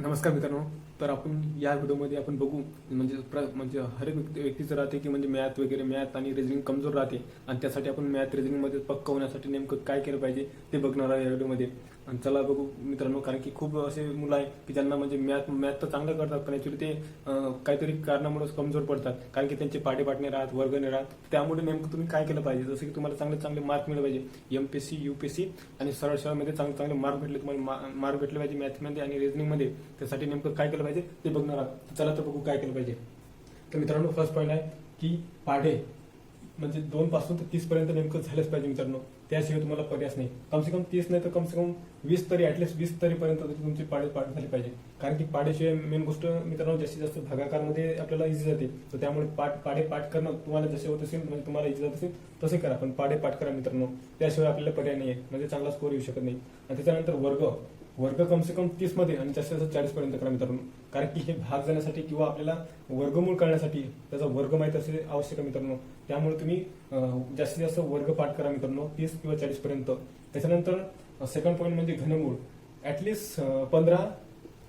नमस्कार मित्रांनो. तर आपण या व्हिडिओमध्ये आपण बघू म्हणजे प्र म्हणजे हर एक व्यक्ती व्यक्तीचं राहते की म्हणजे मॅथ वगैरे मॅथ आणि रिजनिंग कमजोर राहते. आणि त्यासाठी आपण मॅथ रिजनिंगमध्ये पक्क होण्यासाठी नेमकं काय केलं पाहिजे ते बघणार आहे या व्हिडिओमध्ये. आणि चला बघू मित्रांनो कारण की खूप असे मुलं आहे की ज्यांना म्हणजे मॅथ मॅथ तर चांगलं करतात पण ॲक्च्युली ते काहीतरी कारणामुळेच कमजोर पडतात. कारण की त्यांचे पाठे पाठणे राहत वर्ग नाही राहत. त्यामुळे नेमकं तुम्ही काय केलं पाहिजे? जसं की तुम्हाला चांगले चांगले मार्क मिळले पाहिजे. M P C U P C आणि सरळ सरळमध्ये चांगले चांगले मार्क भेटले तुम्हाला मार्क भेटले पाहिजे मॅथमध्ये आणि रिजनिंगमध्ये त्यासाठी नेमकं काय केलं पाहिजे ते बघणार आहात. चला तर बघू काय केलं पाहिजे. तर मित्रांनो फर्स्ट पॉईंट आहे की पाढे म्हणजे दोन पासून तर तीस पर्यंत नेमकं झालंच पाहिजे मित्रांनो. त्याशिवाय तुम्हाला पर्यास नाही. कमसे कम तीस नाही तर कमसे कम वीस तरी ऍटलीस्ट वीस तरी पर्यंत तुमची पाडे पाठ झाली पाहिजे. कारण की पाडेशिवाय मेन गोष्ट मित्रांनो जास्तीत जास्त भागाकारमध्ये आपल्याला इझी जाते. तर त्यामुळे पाठ पाडे पाठ करणं तुम्हाला जसे होत असेल म्हणजे तुम्हाला इझी जात असेल तसे करा. पण पाडे पाठ करा मित्रांनो. त्याशिवाय आपल्याला पर्याय नाही आहे म्हणजे चांगला स्कोर येऊ शकत नाही. आणि त्याच्यानंतर वर्ग. वर्ग कमसे कम तीसमध्ये आणि जास्तीत जास्त चाळीस पर्यंत करा मित्रांनो. कारण की हे भाग जाण्यासाठी किंवा आपल्याला वर्गमूळ करण्यासाठी त्याचा वर्ग माहीत असणे आवश्यक आहे मित्रांनो. त्यामुळे तुम्ही जास्तीत जास्त वर्ग पाठ करा मित्रांनो तीस किंवा चाळीस पर्यंत. त्याच्यानंतर सेकंड पॉईंट म्हणजे घनमूळ. ऍटलिस्ट पंधरा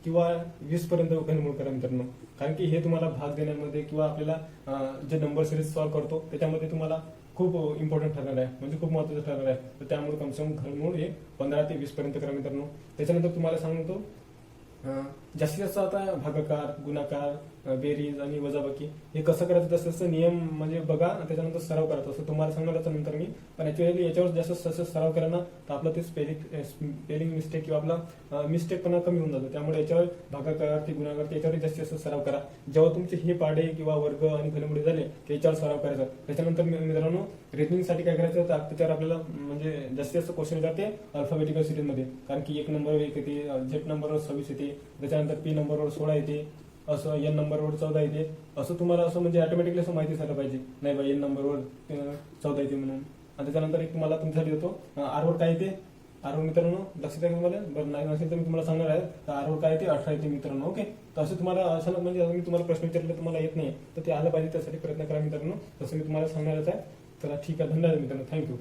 किंवा वीस पर्यंत घनमूळ करा मित्रांनो. कारण की हे तुम्हाला भाग देण्यामध्ये किंवा आपल्याला जे नंबर सिरीज सॉल्व्ह करतो त्याच्यामध्ये तुम्हाला खूप इम्पॉर्टंट ठरणार आहे. म्हणजे खूप महत्वाचं ठरणार आहे. तर त्यामुळे कमसे कम घनमूळ हे पंधरा ते वीस पर्यंत करा मित्रांनो. त्याच्यानंतर तुम्हाला सांगतो जास्तीत जास्त आता भागाकार गुणाकार बेरीज आणि वजाबाकी हे कसं करायचं तसं तसं नियम म्हणजे बघा त्याच्यानंतर सराव करा असं तुम्हाला सांगणार नंतर मी. पण ऍक्च्युअली याच्यावर जास्त तसं सराव करा ना तर आपलं ते स्पेलिंग स्पेलिंग मिस्टेक किंवा आपला मिस्टेक पण कमी होऊन जातो. त्यामुळे याच्यावर भागाकार ते गुणाकार ते याच्यावर जास्तीत जास्त सराव करा. जेव्हा तुमचे हे पाडे किंवा वर्ग आणि घनमुळे झाले ते याच्यावर सराव करायचा. त्याच्यानंतर मित्रांनो रिजनिंगसाठी काय करायचं तर त्याच्यावर आपल्याला म्हणजे जास्तीत जास्त क्वेश्चन येतात ते अल्फाबेटिकल सिरीजमध्ये कारण की एक नंबरवर एक येते झेड नंबरवर सव्वीस येते. त्याच्यानंतर पी नंबरवर सोळा येते. असं एन नंबरवर चौदा येते. असं तुम्हाला असं म्हणजे ऑटोमॅटिकली असं माहिती झालं पाहिजे. नाही बा एन नंबरवर चौदा येते म्हणून. आणि त्याच्यानंतर एक तुम्हाला तुमच्यासाठी देतो. आरवर काय येते? आरवर मित्रांनो लक्षात आहे का तुम्हाला. बरं नाही नसेल तर मी तुम्हाला सांगणार आहे. तर आरवर काय येते? अठरा येते मित्रांनो ओके? तर असं तुम्हाला असं म्हणजे मी तुम्हाला प्रश्न विचारले तुम्हाला येत नाही. तर ते आलं पाहिजे त्यासाठी प्रयत्न करा मित्रांनो. तसं मी तुम्हाला सांगणारच आहे. तर ठीक आहे. धन्यवाद मित्रांनो. थँक्यू